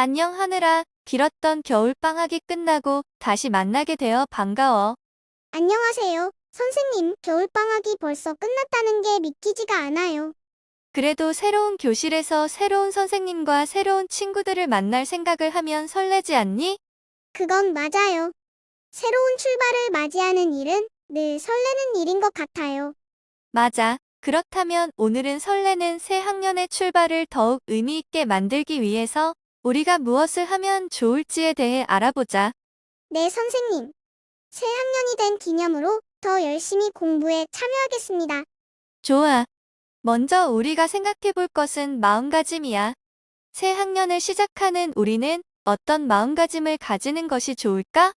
안녕 하늘아. 길었던 겨울방학이 끝나고 다시 만나게 되어 반가워. 안녕하세요. 선생님, 겨울방학이 벌써 끝났다는 게 믿기지가 않아요. 그래도 새로운 교실에서 새로운 선생님과 새로운 친구들을 만날 생각을 하면 설레지 않니? 그건 맞아요. 새로운 출발을 맞이하는 일은 늘 설레는 일인 것 같아요. 맞아. 그렇다면 오늘은 설레는 새 학년의 출발을 더욱 의미 있게 만들기 위해서 우리가 무엇을 하면 좋을지에 대해 알아보자. 네, 선생님. 새 학년이 된 기념으로 더 열심히 공부에 참여하겠습니다. 좋아. 먼저 우리가 생각해 볼 것은 마음가짐이야. 새 학년을 시작하는 우리는 어떤 마음가짐을 가지는 것이 좋을까?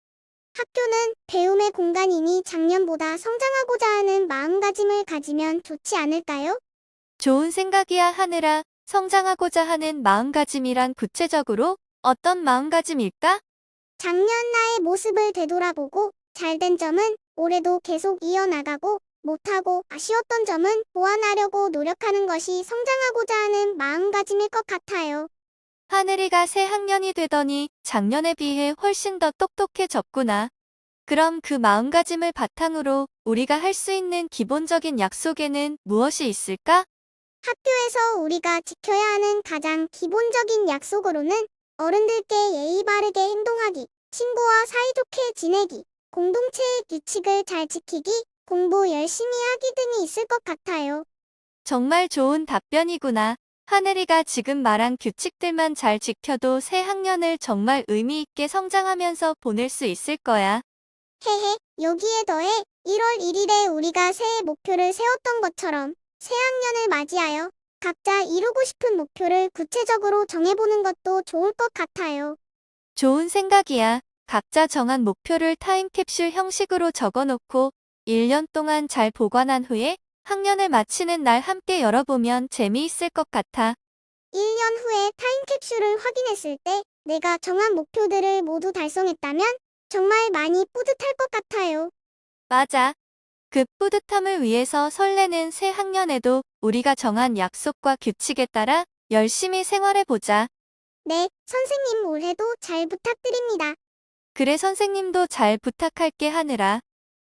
학교는 배움의 공간이니 작년보다 성장하고자 하는 마음가짐을 가지면 좋지 않을까요? 좋은 생각이야 하느라 성장하고자 하는 마음가짐이란 구체적으로 어떤 마음가짐일까? 작년 나의 모습을 되돌아보고 잘된 점은 올해도 계속 이어나가고 못하고 아쉬웠던 점은 보완하려고 노력하는 것이 성장하고자 하는 마음가짐일 것 같아요. 하늘이가 새 학년이 되더니 작년에 비해 훨씬 더 똑똑해졌구나. 그럼 그 마음가짐을 바탕으로 우리가 할 수 있는 기본적인 약속에는 무엇이 있을까? 학교에서 우리가 지켜야 하는 가장 기본적인 약속으로는 어른들께 예의 바르게 행동하기, 친구와 사이좋게 지내기, 공동체의 규칙을 잘 지키기, 공부 열심히 하기 등이 있을 것 같아요. 정말 좋은 답변이구나. 하늘이가 지금 말한 규칙들만 잘 지켜도 새 학년을 정말 의미 있게 성장하면서 보낼 수 있을 거야. 헤헤, 여기에 더해 1월 1일에 우리가 새해 목표를 세웠던 것처럼 새 학년을 맞이하여 각자 이루고 싶은 목표를 구체적으로 정해보는 것도 좋을 것 같아요. 좋은 생각이야. 각자 정한 목표를 타임캡슐 형식으로 적어놓고 1년 동안 잘 보관한 후에 학년을 마치는 날 함께 열어보면 재미있을 것 같아. 1년 후에 타임캡슐을 확인했을 때 내가 정한 목표들을 모두 달성했다면 정말 많이 뿌듯할 것 같아요. 맞아. 그 뿌듯함을 위해서 설레는 새 학년에도 우리가 정한 약속과 규칙에 따라 열심히 생활해보자. 네, 선생님 올해도 잘 부탁드립니다. 그래 선생님도 잘 부탁할게 하느라.